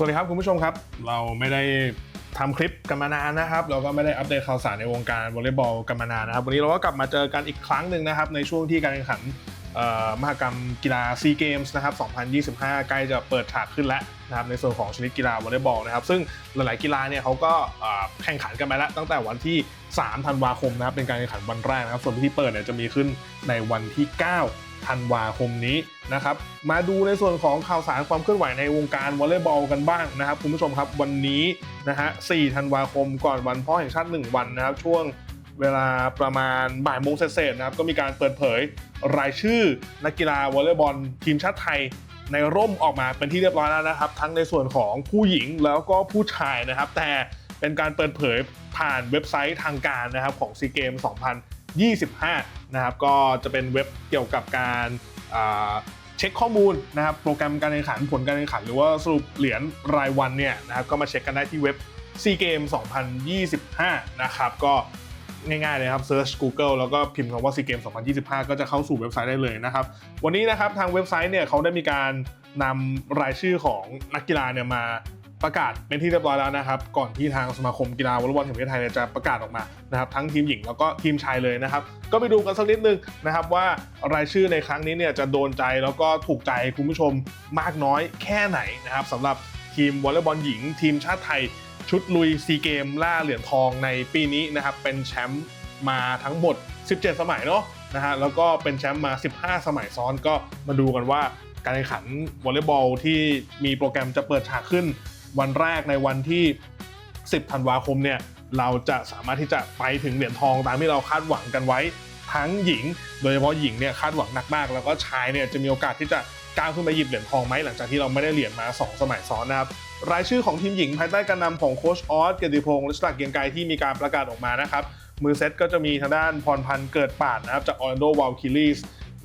วัสดีครับคุณผู้ชมครับ เราไม่ได้ทำคลิปกันมานานนะครับ เราก็ไม่ได้อัปเดตข่าวสารในวงการวอลเลย์บอลกันมานานนะครับ วันนี้เราก็กลับมาเจอกันอีกครั้งหนึ่งนะครับ ในช่วงที่การแข่งขันมหกรรมกีฬาซีเกมส์นะครับ 2025 ใกล้จะเปิดฉากขึ้นแล้วนะครับในส่วนของชนิดกีฬาวอลเลย์บอลนะครับ ซึ่งหลายๆกีฬาเนี่ยเขาก็แข่งขันกันไปแล้วตั้งแต่วันที่ 3 ธันวาคมนะครับเป็นการแข่งขันวันแรกนะครับ ส่วนพิธีเปิดเนี่ยจะมีขึ้นในวันที่ 9 ธันวาคมนี้นะครับ มาดูในส่วนของข่าวสารความเคลื่อนไหวในวงการวอลเลย์บอลกันบ้างนะครับคุณผู้ชมครับวันนี้นะฮะ 4 ธันวาคมก่อนวันพ่อแห่งชาติ 1 วันนะครับ ช่วงเวลาประมาณบ่ายโมงเศษนะครับ ก็มีการเปิดเผยรายชื่อนักกีฬาวอลเลย์บอลทีมชาติไทยในร่มออกมาเป็นที่เรียบร้อยแล้วนะครับ ทั้งในส่วนของผู้หญิงแล้วก็ผู้ชายนะครับ แต่เป็นการเปิดเผยผ่านเว็บไซต์ทางการนะครับของซีเกม 25 นะครับ ก็จะเป็นเว็บเกี่ยวกับการเช็คข้อมูลนะครับ โปรแกรมการแข่งขันผลการแข่งขัน หรือว่าสรุปเหรียญรายวันเนี่ยนะครับ ก็มาเช็คกันได้ที่เว็บ c g a m 2025 นะครับ ก็ง่ายๆเลยครับ Search Google แล้วก็พิมพ์คำว่า SEA Games 2025 ก็จะเข้าสู่เว็บไซต์ได้เลยนะครับ วันนี้นะครับทางเว็บไซต์เนี่ยเขาได้มีการนำรายชื่อของนักกีฬาเนี่ยมา ประกาศเป็นที่เรียบร้อยแล้วนะครับ ก่อนที่ทางสมาคมกีฬาวอลเลย์บอลแห่งประเทศไทยจะประกาศออกมานะครับทั้งทีมหญิงแล้วก็ทีมชายเลยนะครับ ก็ไปดูกันสักนิดนึงนะครับว่ารายชื่อในครั้งนี้เนี่ยจะโดนใจแล้วก็ถูกใจคุณผู้ชมมากน้อยแค่ไหนนะครับสำหรับทีมวอลเลย์บอลหญิง ทีมชาติไทยชุดลุยซีเกมล่าเหรียญทองในปีนี้นะครับเป็นแชมป์มาทั้งหมด 17 สมัยเนาะนะฮะแล้วก็เป็นแชมป์มา 15 สมัยซ้อนก็มาดูกันว่าการแข่งขันวอลเลย์บอลที่มีโปรแกรมจะเปิดฉากขึ้น วันแรกในวันที่ 10 ธันวาคมเนี่ยเราจะสามารถที่จะไปถึงเหรียญทองตามที่เราคาดหวังกันไว้ทั้งหญิง โดยเฉพาะหญิงเนี่ยคาดหวังหนักมาก แล้วก็ชายเนี่ยจะมีโอกาสที่จะก้าวขึ้นไปหยิบเหรียญทองไหมหลังจากที่เราไม่ได้เหรียญมา 2 สมัยซ้อนนะครับรายชื่อของทีมหญิงภายใต้การนำของโค้ชออสเกียรติพงศ์และสลักเกียงไกรที่มีการประกาศออกมานะครับมือเซตก็จะมีทางด้านพรพันธ์เกิดป่านนะครับจากออร์แลนโดวาลคิลีส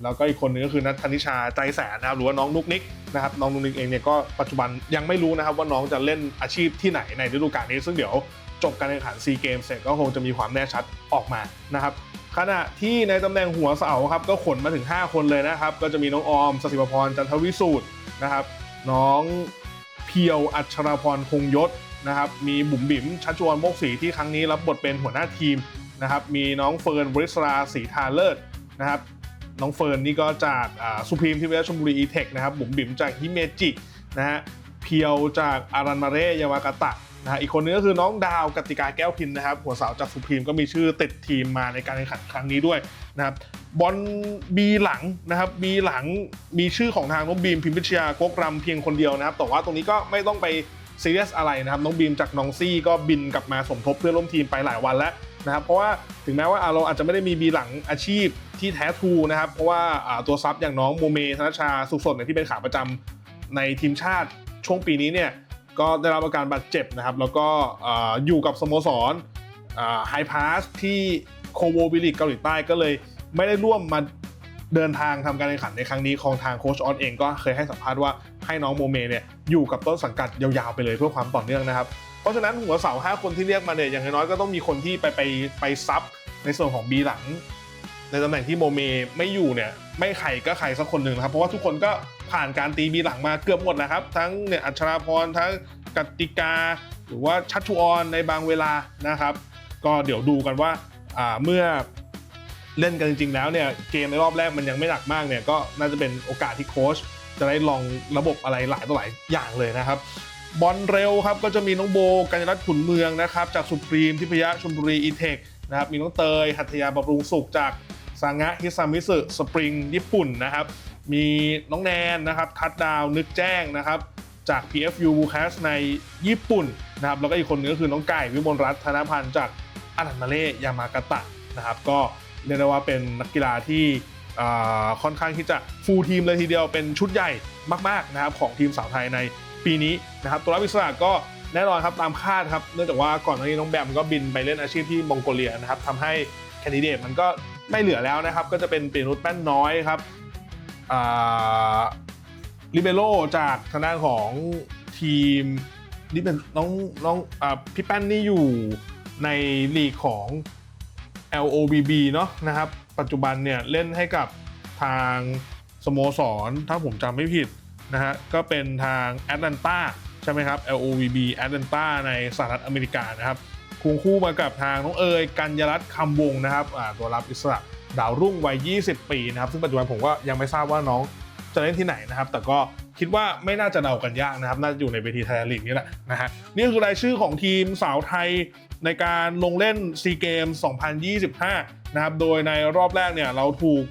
แล้วก็อีกคนนึงก็คือนัทธนิชาใจแสนนะครับหรือว่าน้องนุกนิกนะครับน้องนุกนิกเองเนี่ยก็ปัจจุบันยังไม่รู้นะครับว่าน้องจะเล่นอาชีพที่ไหนในฤดูกาลนี้ ซึ่งเดี๋ยวจบการแข่งขันซีเกมเสร็จก็คงจะมีความแน่ชัดออกมานะครับขณะที่ในตำแหน่งหัวเสาครับก็ขนมาถึง 5 คนเลยนะครับ ก็จะมีน้องออมสศิปพรจันทวิสูตรนะครับ น้องเพียวอัชราพรคงยศนะครับ มีบุ๋มบิ๋มชัชวรโมกศรีที่ครั้งนี้รับบทเป็นหัวหน้าทีมนะครับ มีน้องเฟิร์นบริสราศรีทาเลิศนะครับ น้องเฟิร์นนี่ก็จากสุพรีมที่เวชชลบุรีอีเทคนะครับบุ๋มบิ๋มจากฮิเมจินะฮะเพียวจากอารันมาเรยาวากาตะนะฮะอีกคนนึงก็คือน้องดาวกติกาแก้วพินนะครับหัวสาวจากสุพรีมก็มีชื่อติดทีมมาในการแข่งขันครั้งนี้ด้วยนะครับบอลบีหลังนะครับบีหลังมีชื่อของทางน้องบีมพิมพิชยากกรำเพียงคนเดียวนะครับแต่ว่าตรงนี้ก็ไม่ต้องไปซีเรียสอะไรนะครับน้องบีมจากน้องซี่ก็บินกลับมาสมทบเพื่อร่วมทีมไปหลายวันแล้ว นะครับเพราะว่าถึงแม้ว่าเราอาจจะไม่ได้มีบีหลังอาชีพที่แท้ทูนะครับ เพราะว่าตัวซับอย่างน้องโมเมธนชชาสุขสดเนี่ยที่เป็นขาประจำในทีมชาติช่วงปีนี้เนี่ยก็ได้รับอาการบาดเจ็บนะครับ แล้วก็เอ่อยู่กับสโมสรไฮพาสที่โคโววิลิกเกาหลีใต้ก็เลยไม่ได้ร่วมมาเดินทางทำการแข่งขันในครั้งนี้ของทางโคชออสเองก็เคยให้สัมภาษณ์ว่าให้น้องโมเมเนี่ยอยู่กับต้นสังกัดยาวๆไปเลยเพื่อความต่อเนื่องนะครับ เพราะฉะนั้นหัวเสา5คนที่เรียกมาเนี่ยอย่างน้อยก็ต้องมีคนที่ไปไปไปซับในส่วนของบีหลัง ในตำแหน่งที่โมเมไม่อยู่เนี่ยไม่ใครก็ใครสักคนหนึ่งนะครับ เพราะว่าทุกคนก็ผ่านการตีบีหลังมาเกือบหมดนะครับ ทั้งเนี่ยอัชราพรทั้งกติกา หรือว่าชัชชุออนในบางเวลานะครับ ก็เดี๋ยวดูกันว่าอ่าเมื่อเล่นกันจริงๆแล้วเนี่ยเกมในรอบแรกมันยังไม่หนักมากเนี่ยก็น่าจะเป็นโอกาสที่โค้ชจะได้ลองระบบอะไรหลายต่อหลายอย่างเลยนะครับ บอลเร็วครับก็จะมีน้องโบกัญญรัตน์ขุนเมืองนะครับจากสุพรีมทิพยะชลบุรีอีเทคนะครับมีน้องเตย หัตถยาบำรุงสุขจากสางะฮิซามิสึสปริงญี่ปุ่นนะครับมีน้องแนนนะครับทัดดาวนึกแจ้งนะครับจาก PFU w c a s ในญี่ปุ่นนะครับแล้วก็อีกคนนึงก็คือน้องไก่วิมลรัตน์ธนพันธ์จากอารันมาเล่ยามากาตะนะครับก็เรียกได้ว่าเป็นนักกีฬาที่ค่อนข้างที่จะฟูลทีมเลยทีเดียวเป็นชุดใหญ่มากๆนะครับของทีมสาวไทยใน ปีนี้นะครับตัวรับอิสระก็แน่นอนครับตามคาดครับเนื่องจากว่าก่อนหน้านี้น้องแบมก็บินไปเล่นอาชีพที่มองโกเลียนะครับทำให้แคนดิเดตมันก็ไม่เหลือแล้วนะครับ ก็จะเป็นเปียนุชแป้นน้อยครับลิเบโรจากทางด้านของทีมนี่เป็นน้องน้องอพี่แป้นนี่อยู่ในลีกของ LOBB เนาะนะครับ ปัจจุบันเนี่ยเล่นให้กับทางสโมสรถ้าผมจำไม่ผิด นะฮะก็เป็นทางแอตแลนตาใช่ไหมครับ LOVB Atlanta ในสหรัฐอเมริกานะครับควงคู่มากับทางน้องเอ๋ยกัญญรัตน์คำวงนะครับตัวรับอิสระดาวรุ่งวัย 20 ปีนะครับ ซึ่งปัจจุบันผมก็ยังไม่ทราบว่าน้องจะเล่นที่ไหนนะครับ แต่ก็คิดว่าไม่น่าจะเดากันยากนะครับ น่าจะอยู่ในเวทีไทยลีกนี่แหละนะฮะนี่คือรายชื่อของทีมสาวไทยในการลงเล่นซีเกม 2025 นะครับ โดยในรอบแรกเนี่ยเราถูก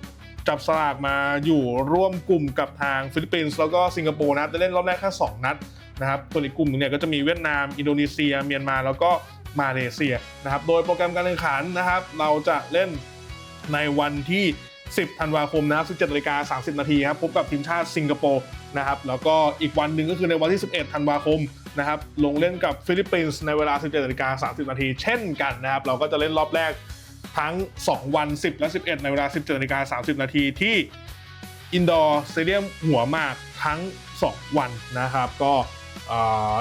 จับสลากมาอยู่ร่วมกลุ่มกับทางฟิลิปปินส์แล้วก็สิงคโปร์นะครับจะเล่นรอบแรกแค่2นัดนะครับส่วนอีกกลุ่มหนึงเนี่ยก็จะมีเวียดนาม อินโดนีเซีย เมียนมาแล้วก็มาเลเซียนะครับ โดยโปรแกรมการแข่งขันนะครับ เราจะเล่นในวันที่ 10 ธันวาคมนะครับ17นาฬิกา30 นาทีครับ พบกับทีมชาติสิงคโปร์นะครับ แล้วก็อีกวันหนึ่งก็คือในวันที่ 11 ธันวาคมนะครับ ลงเล่นกับฟิลิปปินส์ในเวลา 17นาฬิกา30 นาทีเช่นกันนะครับ เราก็จะเล่นรอบแรก ทั้ง 2 วัน 10 และ 11 ในเวลา 17นาฬิกา30 นาทีที่อินดอร์สเตเดียมหัวมากทั้ง 2 วันนะครับ ก็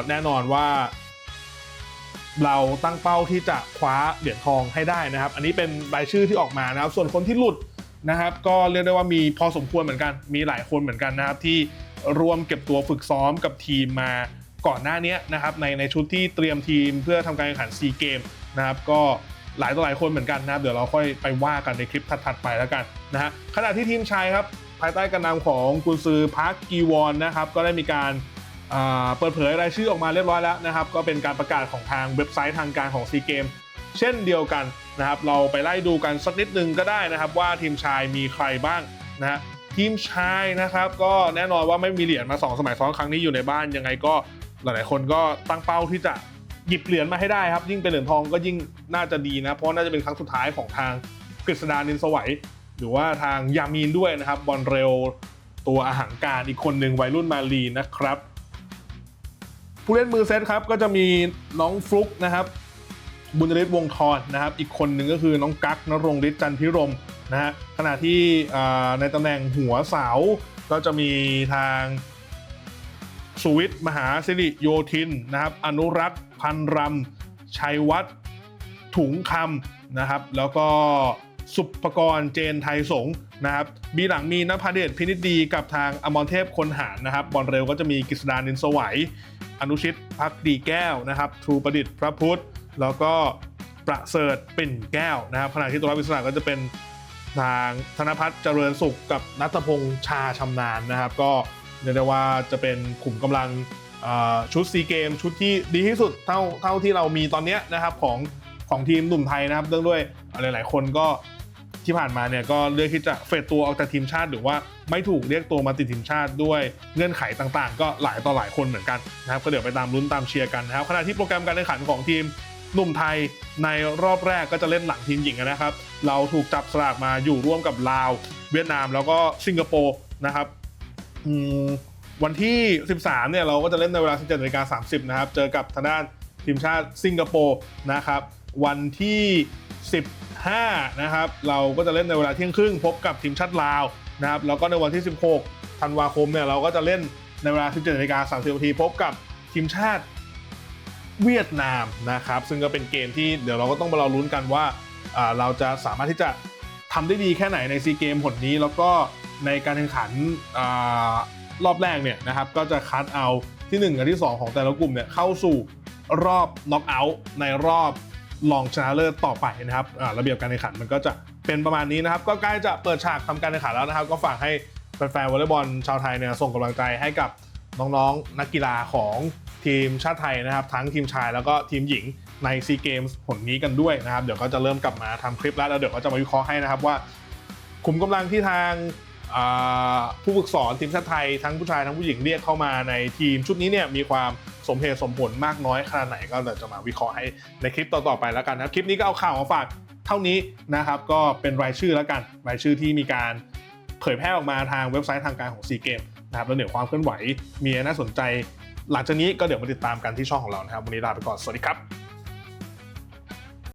แน่นอนว่า เราตั้งเป้าที่จะคว้าเหรียญทองให้ได้นะครับ อันนี้เป็นรายชื่อที่ออกมานะครับ ส่วนคนที่หลุดนะครับ ก็เรียกได้ว่ามีพอสมควรเหมือนกัน มีหลายคนเหมือนกันนะครับ ที่รวมเก็บตัวฝึกซ้อมกับทีมมาก่อนหน้านี้นะครับในในชุดที่เตรียมทีมเพื่อทำการแข่งขันซีเกมนะครับ ก็ หลายต่อหลายคนเหมือนกันนะครับเดี๋ยวเราค่อยไปว่ากันในคลิปถัดๆไปแล้วกันนะฮะขณะที่ทีมชายครับภายใต้การนำของกุนซือพาร์คกีวอนนะครับก็ได้มีการเปิดเผยรายชื่อออกมาเรียบร้อยแล้วนะครับก็เป็นการประกาศของทางเว็บไซต์ทางการของซีเกมเช่นเดียวกันนะครับเราไปไล่ดูกันสักนิดนึงก็ได้นะครับ ว่าทีมชายมีใครบ้างนะฮะทีมชายนะครับ ก็แน่นอนว่าไม่มีเหรียญมา 2 สมัยซ้อนครั้งนี้อยู่ในบ้านยังไงก็หลายๆคนก็ตั้งเป้าที่จะ หยิบเหรียญมาให้ได้ครับ ยิ่งเป็นเหรียญทองก็ยิ่งน่าจะดีนะ เพราะน่าจะเป็นครั้งสุดท้ายของทางกฤษดานินสวัยหรือว่าทางยามีนด้วยนะครับ บอลเร็วตัวอาหารการอีกคนหนึ่งวัยรุ่นมาลีนะครับ ผู้เล่นมือเซตครับก็จะมีน้องฟลุกนะครับ บุญฤทธิ์วงทรนะครับ อีกคนหนึ่งก็คือน้องกั๊กนรงฤทธิ์จันทิรมนะฮะขณะที่ในตำแหน่งหัวเสาก็จะมีทาง สุวิทย์มหาสิริโยธินนะครับ อนุรักษ์พันรำชัยวัฒน์ถุงคำนะครับ แล้วก็สุปกรณ์เจนไทยสงฆ์นะครับมีหลังมีนภเดชพินิจดีกับทางอมรเทพคนหารนะครับ บอลเร็วก็จะมีกฤษดานินสวัย อนุชิตพักดีแก้วนะครับทูประดิษฐ์พระพุทธ แล้วก็ประเสริฐปิ่นแก้วนะครับขณะที่ตัวรับอิสระก็จะเป็นทางธนพัฒน์เจริญสุขกับนัทพงษ์ชาชำนาญนะครับ ก็ เรียกได้ว่าจะเป็นขุมกำลังชุดซีเกมชุดที่ดีที่สุดเท่าเท่าที่เรามีตอนนี้นะครับของของทีมหนุ่มไทยนะครับเนื่องด้วยหลาย ๆ คนก็ที่ผ่านมาเนี่ยก็เลือกที่จะเฟดตัวออกจากทีมชาติ หรือว่าไม่ถูกเรียกตัวมาติดทีมชาติด้วยเงื่อนไขต่างๆ ก็หลายต่อหลายคนเหมือนกันนะครับก็เดี๋ยวไปตามลุ้นตามเชียร์กันนะครับขณะที่โปรแกรมการแข่งขันของทีมหนุ่มไทยในรอบแรกก็จะเล่นหลังทีมหญิงนะครับ เราถูกจับสลากมาอยู่ร่วมกับลาว เวียดนามแล้วก็สิงคโปร์นะครับ วันที่ 13 เนี่ยเราก็จะเล่นในเวลา 17นาฬิกา30 นะครับ เจอกับทางด้านทีมชาติสิงคโปร์นะครับ วันที่ 15 นะครับ เราก็จะเล่นในเวลาเที่ยงครึ่งพบกับทีมชาติลาวนะครับ แล้วก็ในวันที่ 16 ธันวาคมเนี่ยเราก็จะเล่นในเวลา 17นาฬิกา30นาทีพบกับทีมชาติเวียดนามนะครับ ซึ่งก็เป็นเกมที่เดี๋ยวเราก็ต้องมาเรอลุ้นกันว่าอ่าเราจะสามารถที่จะทำได้ดีแค่ไหนในซีเกมผลนี้แล้วก็ ในการแข่งขันอรอบแรกเนี่ยนะครับก็จะคัดเอาที่ 1 กับที่ 2 ของแต่ละกลุ่มเนี่ยเข้าสู่รอบน็อกเอาท์ในรอบรองชนะเลิศต่อไปนะครับระเบียบการแข่งขันมันก็จะเป็นประมาณนี้นะครับ ก็ใกล้จะเปิดฉากทำการแข่งขันแล้วนะครับ ก็ฝากให้แฟนๆวอลเลย์บอลชาวไทยเนี่ยส่งกำลังใจให้กับน้องๆ นักกีฬาของทีมชาติไทยนะครับ ทั้งทีมชายแล้วก็ทีมหญิงในซีเกมส์ผลนี้กันด้วยนะครับ เดี๋ยวก็จะเริ่มกลับมาทำคลิปแล้วแล้วเดี๋ยวก็จะมาวิเคราะห์ให้นะครับว่า ขุมกำลังที่ทาง ผู้ฝึกสอนทีมชาติไทยทั้งผู้ชายทั้งผู้หญิงเรียกเข้ามาในทีมชุดนี้เนี่ยมีความสมเหตุสมผลมากน้อยขนาดไหนก็เดี๋ยวจะมาวิเคราะห์ให้ในคลิปต่อๆไปแล้วกันนะครับคลิปนี้ก็เอาข่าวมาฝากเท่านี้นะครับก็เป็นรายชื่อแล้วกัน รายชื่อที่มีการเผยแพร่ออกมาทางเว็บไซต์ทางการของซีเกมนะครับแล้วเดี๋ยวความเคลื่อนไหวมีอะไรน่าสนใจ หลังจากนี้ก็เดี๋ยวมาติดตามกันที่ช่องของเรานะครับวันนี้ลาไปก่อนสวัสดีครับ